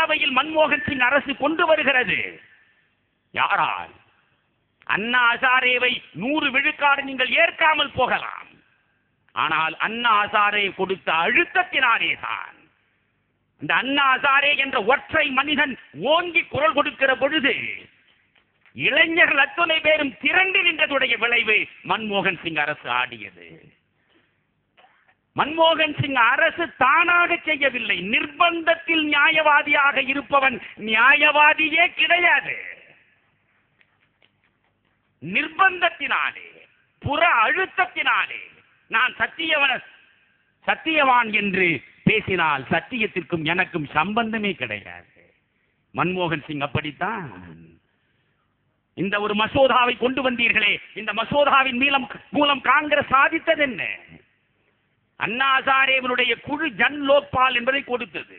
மக்களவையில் மன்மோகன் சிங் அரசு கொண்டு வருகிறது. யாரால்? அண்ணா ஹசாரேவை நூறு விழுக்காடு நீங்கள் ஏற்காமல் போகலாம். ஆனால் அண்ணா ஹசாரே கொடுத்த அழுத்தத்தினாலே தான். இந்த அண்ணா ஹசாரே என்ற ஒற்றை மனிதன் ஓங்கி குரல் கொடுக்கிற பொழுது இளைஞர்கள் அத்துணை பேரும் திரண்டு நின்றதுடைய விளைவு மன்மோகன் சிங் அரசு ஆடியது. மன்மோகன் சிங் அரசு தானாக செய்யவில்லை. நிர்பந்தத்தில் நியாயவாதியாக இருப்பவன் நியாயவாதியே கிடையாது. நிர்பந்தத்தினாலே புற அழுத்தத்தினாலே நான் சத்தியவன சத்தியவான் என்று பேசினால் சத்தியத்திற்கும் எனக்கும் சம்பந்தமே கிடையாது. மன்மோகன் சிங் அப்படித்தான். இந்த ஒரு மசோதாவை கொண்டு வந்தீர்களே. இந்த மசோதாவின் மூலம் மூலம் காங்கிரஸ் சாதித்தது என்ன அண்ணாசாரேவனுடைய குழு ஜன் லோக்பால் என்பதை கொடுத்தது.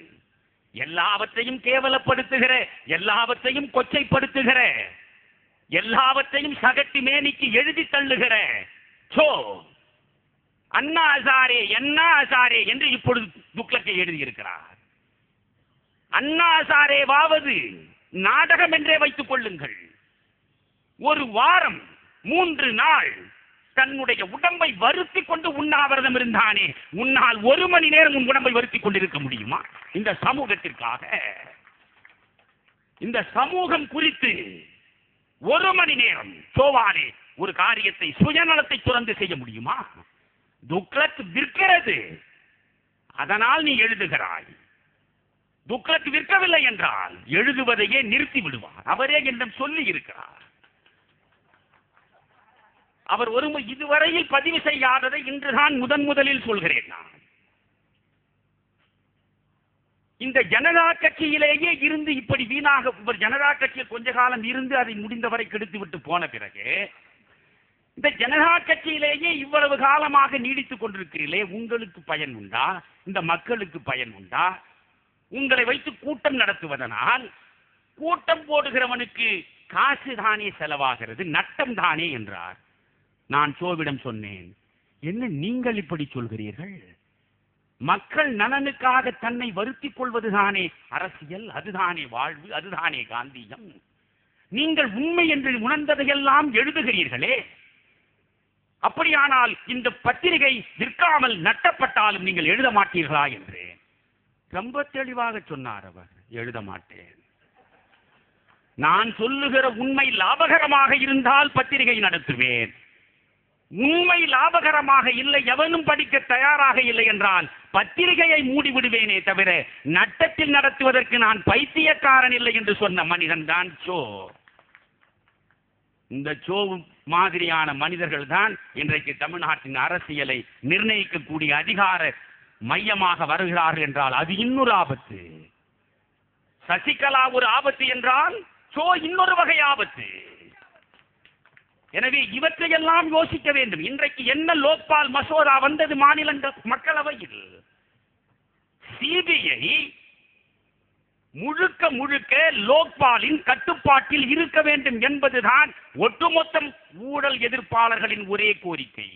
எல்லாவற்றையும் கேவலப்படுத்துகிற எல்லாவற்றையும் கொச்சைப்படுத்துகிற எல்லாவற்றையும் சகட்டி மேனிக்கு எழுதி தள்ளுகிற சோ அண்ணா அசாரே அண்ணா அசாரே என்று இப்பொழுது புக்லக்கை எழுதியிருக்கிறார். அண்ணா ஹசாரேவாவது நாடகம் என்றே வைத்துக் கொள்ளுங்கள். ஒரு வாரம் மூன்று நாள் தன்னுடைய உடம்பை வருத்தி கொண்டு உண்ணாவிரதம் இருந்தானே உன்னால் ஒரு மணி நேரம் உன் உடம்பை வருத்தி கொண்டிருக்க முடியுமா? இந்த சமூகத்திற்காக. இந்த சமூகம் குறித்து ஒரு மணி நேரம் சோவானே ஒரு காரியத்தை சுயநலத்தை துறந்து செய்ய முடியுமா? துக்ளக் விற்கிறது. அதனால் நீ எழுதுகிறாய். துக்ளக் விற்கவில்லை என்றால் எழுதுவதையே நிறுத்தி விடுவார். அவரே என்னிடம் சொல்லி இருக்கிறார். அவர் ஒரு இதுவரையில் பதிவு செய்யாததை இன்றுதான் முதன் முதலில் சொல்கிறேன் நான். இந்த ஜனதா கட்சியிலேயே இருந்து இப்படி வீணாக இவர் ஜனதா கட்சியில் கொஞ்ச காலம் இருந்து அதை முடிந்தவரை கெடுத்து விட்டு போன பிறகு இந்த ஜனதா கட்சியிலேயே இவ்வளவு காலமாக நீடித்துக் கொண்டிருக்கிறீர்களே உங்களுக்கு பயன் உண்டா? இந்த மக்களுக்கு பயன் உண்டா? உங்களை வைத்து கூட்டம் நடத்துவதனால் கூட்டம் போடுகிறவனுக்கு காசு தானே செலவாகிறது நட்டம் தானே என்றார். நான் சோவிடம் சொன்னேன். என்ன நீங்கள் இப்படி சொல்கிறீர்கள்? மக்கள் நலனுக்காக தன்னை வருத்திக் கொள்வதுதானே அரசியல் அதுதானே வாழ்வு அதுதானே காந்தியம். நீங்கள் உண்மை என்று உணர்ந்ததையெல்லாம் எழுதுகிறீர்களே. அப்படியானால் இந்த பத்திரிகை விற்காமல் நட்டப்பட்டாலும் நீங்கள் எழுத மாட்டீர்களா என்று. ரொம்ப தெளிவாக சொன்னார் அவர். எழுத மாட்டேன். நான் சொல்லுகிற உண்மை லாபகரமாக இருந்தால் பத்திரிகை நடத்துவேன். உண்மை லாபகரமாக இல்லை எவனும் படிக்க தயாராக இல்லை என்றால் பத்திரிகையை மூடிவிடுவேனே தவிர நட்டத்தில் நடத்துவதற்கு நான் பைத்தியக்காரன் இல்லை என்று சொன்ன மனிதன் தான் சோ. இந்த சோ மாதிரியான மனிதர்கள் தான் இன்றைக்கு தமிழ்நாட்டின் அரசியலை நிர்ணயிக்கக்கூடிய அதிகார மையமாக வருகிறார்கள் என்றால் அது இன்னொரு ஆபத்து. சசிகலா ஒரு ஆபத்து என்றால் சோ இன்னொரு வகை ஆபத்து. எனவே இவற்றையெல்லாம் யோசிக்க வேண்டும். இன்றைக்கு என்ன லோக்பால் மசோதா வந்தது மாநில மக்களவையில்? சிபிஐ முழுக்க முழுக்க லோக்பாலின் கட்டுப்பாட்டில் இருக்க வேண்டும் என்பதுதான் ஒட்டுமொத்த ஊழல் எதிர்ப்பாளர்களின் ஒரே கோரிக்கை.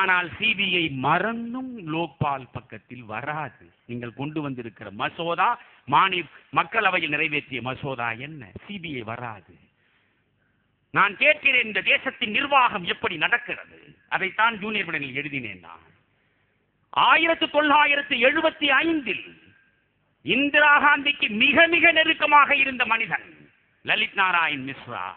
ஆனால் சிபிஐ மறந்தும் லோக்பால் பக்கத்தில் வராது. நீங்கள் கொண்டு வந்திருக்கிற மசோதா மாநில மக்களவையில் நிறைவேற்றிய மசோதா என்ன? சிபிஐ வராது. நான் கேட்கிறேன் இந்த தேசத்தின் நிர்வாகம் எப்படி நடக்கிறது? அதைத்தான் ஜூனியர் உடனில் எழுதினேன் நான். ஆயிரத்தி தொள்ளாயிரத்தி எழுபத்தி ஐந்தில் இந்திரா காந்திக்கு மிக மிக நெருக்கமாக இருந்த மனிதன் லலித் நாராயண் மிஸ்ரா.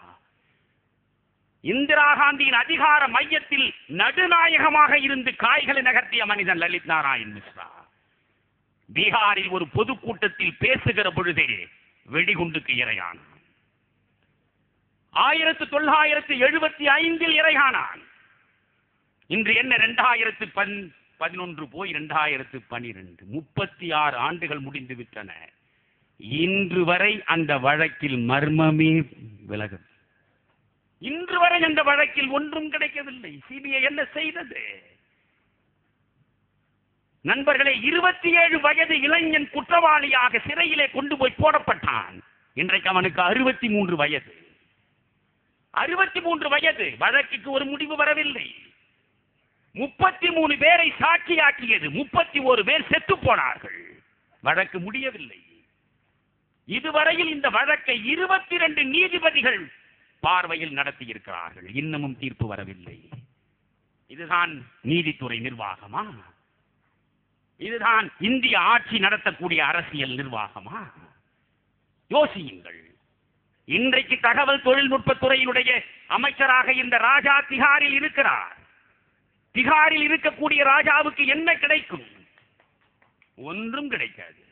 இந்திரா காந்தியின் அதிகார மையத்தில் நடுநாயகமாக இருந்து காய்களை நகர்த்திய மனிதன் லலித் நாராயண் மிஸ்ரா. பீகாரில் ஒரு பொதுக்கூட்டத்தில் பேசுகிற பொழுதே வெடிகுண்டுக்கு இரையானான். ஆயிரத்தி தொள்ளாயிரத்தி எழுபத்தி ஐந்தில் இறைகானான். இன்று என்ன ரெண்டாயிரத்து பன் பதினொன்று போய் ரெண்டாயிரத்து பனிரெண்டு. முப்பத்தி ஆறு ஆண்டுகள் முடிந்து விட்டன. இன்று வரை அந்த வழக்கில் மர்மமே விலகும். இன்று வரை அந்த வழக்கில் ஒன்றும் கிடைக்கவில்லை. சிபிஐ என்ன செய்தது? நண்பர்களே இருபத்தி ஏழு வயது இளைஞன் குற்றவாளியாக சிறையிலே கொண்டு போய் போடப்பட்டான். இன்றைக்கு அவனுக்கு அறுபத்தி மூன்று வயது. அறுபத்தி மூன்று வயது. வழக்குக்கு ஒரு முடிவு வரவில்லை. முப்பத்தி மூணு பேரை சாட்சியாக்கியது. முப்பத்தி ஒரு பேர் செத்து போனார்கள். வழக்கு முடியவில்லை. இதுவரையில் இந்த வழக்கை இருபத்தி ரெண்டு நீதிபதிகள் பார்வையில் நடத்தியிருக்கிறார்கள். இன்னமும் தீர்ப்பு வரவில்லை. இதுதான் நீதித்துறை நிர்வாகமா? இதுதான் இந்திய ஆட்சி நடத்தக்கூடிய அரசியல் நிர்வாகமா? யோசியுங்கள். இன்றைக்கு தகவல் தொழில்நுட்பத்துறையினுடைய அமைச்சராக இந்த ராஜா திகாரில் இருக்கிறார். திகாரில் இருக்கக்கூடிய ராஜாவுக்கு என்ன கிடைக்கும்? ஒன்றும் கிடைக்காது.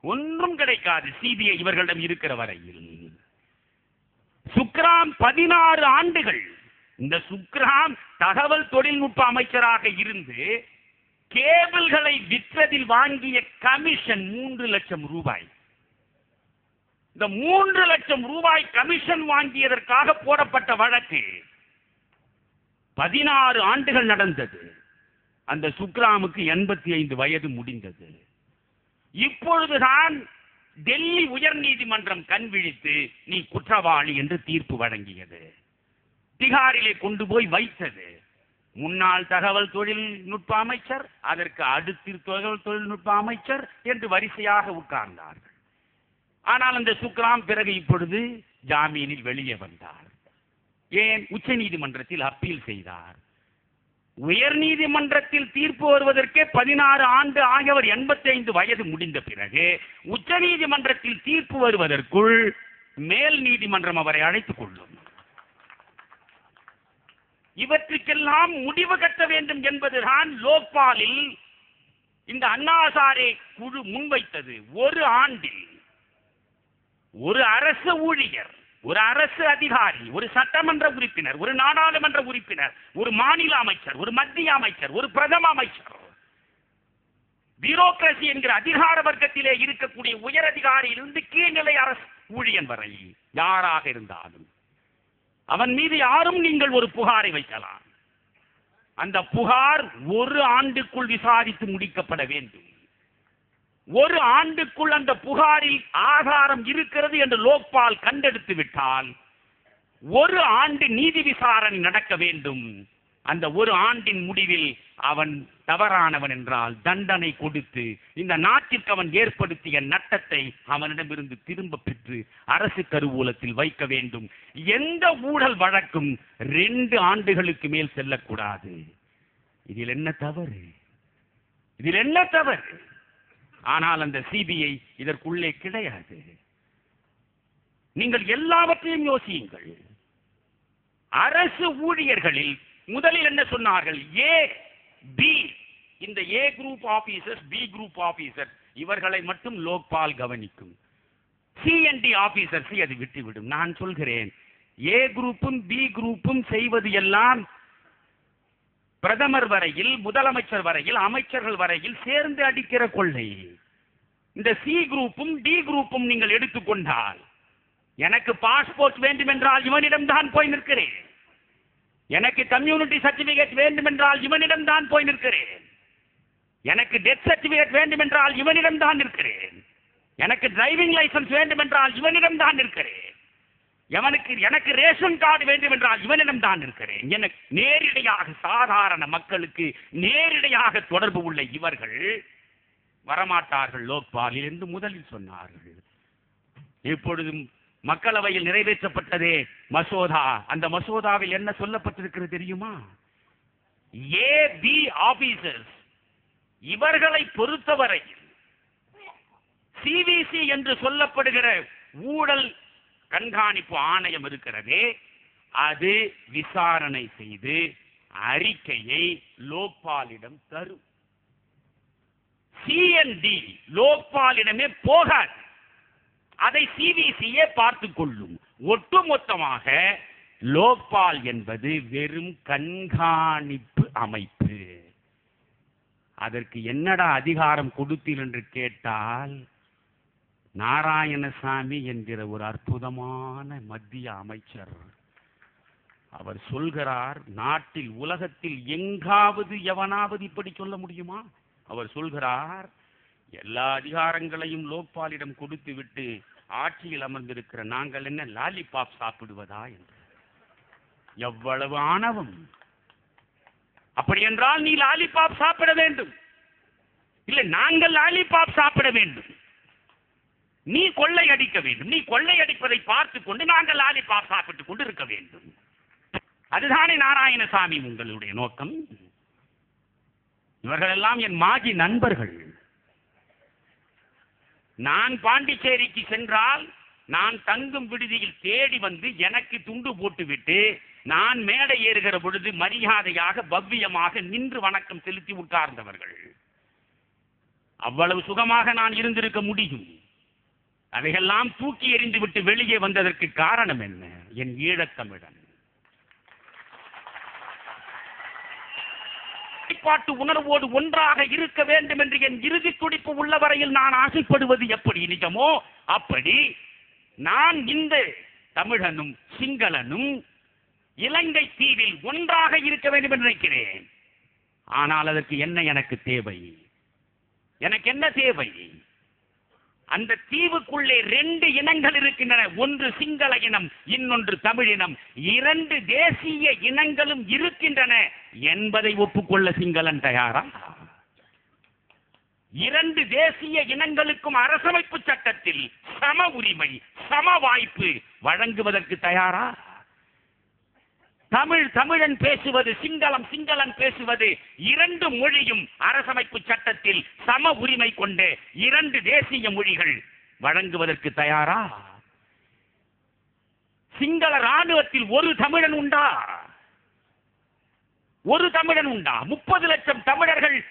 ஒன்றும் கிடைக்காது சிபிஐ இவர்களிடம் இருக்கிற வரையில். சுக்ராம் பதினாறு ஆண்டுகள் இந்த சுக்ராம் தகவல் தொழில்நுட்ப அமைச்சராக இருந்து கேபிள்களை விற்றதில் வாங்கிய கமிஷன் மூன்று லட்சம் ரூபாய். இந்த மூன்று லட்சம் ரூபாய் கமிஷன் வாங்கியதற்காக போடப்பட்ட வழக்கு பதினாறு ஆண்டுகள் நடந்தது. அந்த சுக்ராமுக்கு எண்பத்தி ஐந்து வயது முடிந்தது. இப்பொழுதுதான் டெல்லி உயர் நீதிமன்றம் கண் விழித்து நீ குற்றவாளி என்று தீர்ப்பு வழங்கியது. திகாரிலே கொண்டு போய் வைத்தது. முன்னாள் தகவல் தொழில்நுட்ப அமைச்சர் அதற்கு அடுத்து தகவல் தொழில்நுட்ப அமைச்சர் என்று வரிசையாக உட்கார்ந்தார்கள். ஆனால் அந்த சுக்ராம் பிறகு இப்பொழுது ஜாமீனில் வெளியே வந்தார். ஏன்? உச்ச நீதிமன்றத்தில் அப்பீல் செய்தார். உயர் நீதிமன்றத்தில் தீர்ப்பு வருவதற்கே பதினாறு ஆண்டு ஆகியவர் எண்பத்தி ஐந்து வயது முடிந்த பிறகு உச்ச நீதிமன்றத்தில் தீர்ப்பு வருவதற்குள் மேல் நீதிமன்றம் அவரை அழைத்துக் கொள்ளும். இவற்றுக்கெல்லாம் முடிவு கட்ட வேண்டும் என்பதுதான் லோக்பாலில் இந்த அண்ணாசாரே குழு முன்வைத்தது. ஒரு ஆண்டில். ஒரு அரசு ஊழியர் ஒரு அரசு அதிகாரி ஒரு சட்டமன்ற உறுப்பினர் ஒரு நாடாளுமன்ற உறுப்பினர் ஒரு மாநில அமைச்சர் ஒரு மத்திய அமைச்சர் ஒரு பிரதம அமைச்சர். பியூரோக்ரசி என்கிற அதிகார வர்க்கத்திலே இருக்கக்கூடிய உயர் அதிகாரியிலிருந்து கீழ்நிலை அரசு ஊழியன் வரை யாராக இருந்தாலும் அவன் மீது யாரும் நீங்கள் ஒரு புகாரை வைக்கலாம். அந்த புகார் ஒரு ஆண்டுக்குள் விசாரித்து முடிக்கப்பட வேண்டும். ஒரு ஆண்டுக்குள் அந்த புகாரில் ஆதாரம் இருக்கிறது என்று லோக்பால் கண்டெடுத்து விட்டால் ஒரு ஆண்டு நீதி விசாரணை நடக்க வேண்டும். அந்த ஒரு ஆண்டின் முடிவில் அவன் தவறானவன் என்றால் தண்டனை கொடுத்து இந்த நாட்டிற்கு அவன் ஏற்படுத்திய நட்டத்தை அவனிடமிருந்து திரும்ப பெற்று அரசு கருவூலத்தில் வைக்க வேண்டும். எந்த ஊழல் வழக்கும் ரெண்டு ஆண்டுகளுக்கு மேல் செல்லக்கூடாது. இதில் என்ன தவறு? இதில் என்ன தவறு? ஆனால் அந்த சிபிஐ இதற்குள்ளே கிடையாது. நீங்கள் எல்லாவற்றையும் யோசியுங்கள். அரசு ஊழியர்களில் முதலில் என்ன சொன்னார்கள்? A B. இந்த A group officers B group officer இவர்களை மட்டும் லோக்பால் கவனிக்கும். சிஎன்டி ஆபீசர்ஸை அது விட்டுவிடும். நான் சொல்கிறேன். ஏ குரூப்பும் பி குரூப்பும் செய்வது எல்லாம் பிரதமர் வரையில் முதலமைச்சர் வரையில் அமைச்சர்கள் வரையில் சேர்ந்து அடிக்கிற கொள்ளை. இந்த சி குரூப்பும் டி குரூப்பும் நீங்கள் எடுத்துக்கொண்டால் எனக்கு பாஸ்போர்ட் வேண்டுமென்றால் இவனிடம் தான் போய் நிற்கிறேன். எனக்கு கம்யூனிட்டி சர்டிபிகேட் வேண்டுமென்றால் இவனிடம் தான் போய் நிற்கிறேன். எனக்கு டெத் சர்டிபிகேட் வேண்டுமென்றால் இவனிடம் தான் நிற்கிறேன். எனக்கு டிரைவிங் லைசன்ஸ் வேண்டுமென்றால் இவனிடம் தான் நிற்கிறேன். எவனுக்கு எனக்கு ரேஷன் கார்டு வேண்டும் என்றால் இவனிடம் தான் இருக்கிறேன். எனக்கு நேரிடையாக சாதாரண மக்களுக்கு நேரிடையாக தொடர்பு உள்ள இவர்கள் வரமாட்டார்கள் லோக்பாலில் என்று முதலில் சொன்னார்கள். இப்பொழுதும் மக்களவையில் நிறைவேற்றப்பட்டதே மசோதா. அந்த மசோதாவில் என்ன சொல்லப்பட்டிருக்கிறது தெரியுமா? ஏ பி ஆபீசர்ஸ் இவர்களை பொறுத்தவரையில் சிவிசி என்று சொல்லப்படுகிற ஊழல் கண்காணிப்பு ஆணையம் இருக்கிறதே அது விசாரணை செய்து அறிக்கையை லோக்பாலிடம் தரும். சிஎன்டி லோக்பாலிடமே போகாது. அதை சிபிசியே பார்த்து கொள்ளும். ஒட்டுமொத்தமாக லோக்பால் என்பது வெறும் கண்காணிப்பு அமைப்பு. அதற்கு என்னடா அதிகாரம் கொடுத்தீர் என்று கேட்டால் நாராயணசாமி என்கிற ஒரு அற்புதமான மத்திய அமைச்சர். அவர் சொல்கிறார் நாட்டில் உலகத்தில் எங்காவது எவனாவது இப்படி சொல்ல முடியுமா? அவர் சொல்கிறார் எல்லா அதிகாரங்களையும் லோக்பாலிடம் கொடுத்து விட்டு ஆட்சியில் அமர்ந்திருக்கிற நாங்கள் என்ன லாலிபாப் சாப்பிடுவதா என்று. எவ்வளவு ஆணவம். அப்படி என்றால் நீ லாலிபாப் சாப்பிட வேண்டும். இல்லை நாங்கள் லாலிபாப் சாப்பிட வேண்டும். நீ கொள்ளை அடிக்க வேண்டும். நீ கொள்ளை அடிப்பதை பார்த்து கொண்டு நாங்கள் லாலிபாப் சாப்பிட்டுக் கொண்டு இருக்க வேண்டும். அதுதானே நாராயணசாமி உங்களுடைய நோக்கம். இவர்களெல்லாம் என் மாஜி நண்பர்கள். நான் பாண்டிச்சேரிக்கு சென்றால் நான் தங்கும் விடுதியில் தேடி வந்து எனக்கு துண்டு போட்டுவிட்டு நான் மேடை ஏறுகிற பொழுது மரியாதையாக பவ்யமாக நின்று வணக்கம் செலுத்தி உட்கார்ந்தவர்கள். அவ்வளவு சுகமாக நான் இருந்திருக்க முடியும். அதையெல்லாம் தூக்கி எறிந்து விட்டு வெளியே வந்ததற்கு காரணம் என்ன? என் ஈழத்தமிழன் பாட்டு உணர்வோடு ஒன்றாக இருக்க வேண்டும் என்று என் இறுதி துடிப்பு உள்ள வரையில் நான் ஆசைப்படுவது எப்படி நிஜமோ அப்படி நான் இந்த தமிழனும் சிங்களனும் இலங்கை தீவில் ஒன்றாக இருக்க வேண்டும் என்று நினைக்கிறேன். ஆனால் அதற்கு என்ன எனக்கு தேவை? எனக்கு என்ன தேவை? அந்த தீவுக்குள்ளே ரெண்டு இனங்கள் இருக்கின்றன. ஒன்று சிங்கள இனம் இன்னொன்று தமிழ் இனம். இரண்டு தேசிய இனங்களும் இருக்கின்றன. என்பதை ஒப்புக்கொள்ள சிங்களன் தயாரா? இரண்டு தேசிய இனங்களுக்கும் அரசமைப்பு சட்டத்தில் சம உரிமை சம வாய்ப்பு வழங்குவதற்கு தயாரா? தமிழ் தமிழன் பேசுவது சிங்களம் சிங்களன் பேசுவது இரண்டு மொழியும் அரசமைப்பு சட்டத்தில் சம உரிமை கொண்ட இரண்டு தேசிய மொழிகள். வழங்குவதற்கு தயாரா? சிங்கள ராணுவத்தில் ஒரு தமிழன் உண்டா? ஒரு தமிழன் உண்டா? முப்பது லட்சம் தமிழர்கள்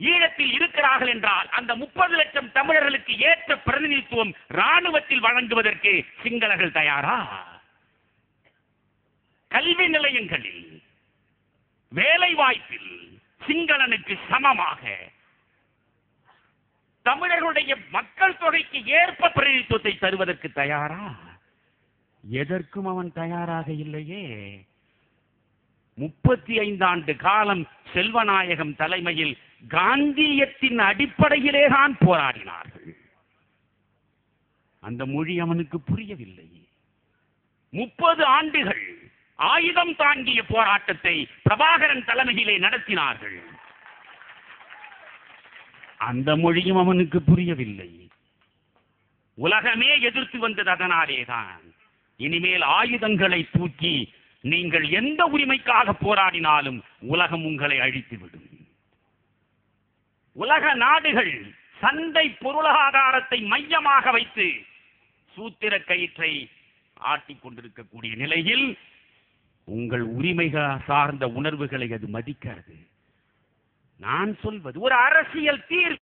ஈழத்தில் இருக்கிறார்கள் என்றால் அந்த முப்பது லட்சம் தமிழர்களுக்கு ஏற்ற பிரதிநிதித்துவம் ராணுவத்தில் வழங்குவதற்கு சிங்களர்கள் தயாரா? கல்வி நிலையங்களில் வேலை வாய்ப்பில் சிங்களனுக்கு சமமாக தமிழர்களுடைய மக்கள் தொகைக்கு ஏற்ப பிரதிநிதித்துவத்தை தருவதற்கு தயாரா? எதற்கும் அவன் தயாராக இல்லையே. முப்பத்தி ஐந்தாண்டு காலம் செல்வநாயகம் தலைமையில் காந்தியத்தின் அடிப்படையிலே தான் போராடினார்கள். அந்த மொழி அவனுக்கு புரியவில்லை. முப்பது ஆண்டுகள் ஆயுதம் தாங்கிய போராட்டத்தை பிரபாகரன் தலைமையிலே நடத்தினார்கள். அந்த மொழியும் அவனுக்கு புரியவில்லை. உலகமே எதிர்த்து வந்தது அதனாலேதான். இனிமேல் ஆயுதங்களை தூக்கி நீங்கள் எந்த உரிமைக்காக போராடினாலும் உலகம் உங்களை அழித்துவிடும். உலக நாடுகள் சந்தை பொருளாதாரத்தை மையமாக வைத்து சூத்திர கயிற்றை ஆட்டிக் கொண்டிருக்கக்கூடிய நிலையில் உங்கள் உரிமைகள் சார்ந்த உணர்வுகளை அது மதிக்காது. நான் சொல்வது ஒரு அரசியல் தீர்வு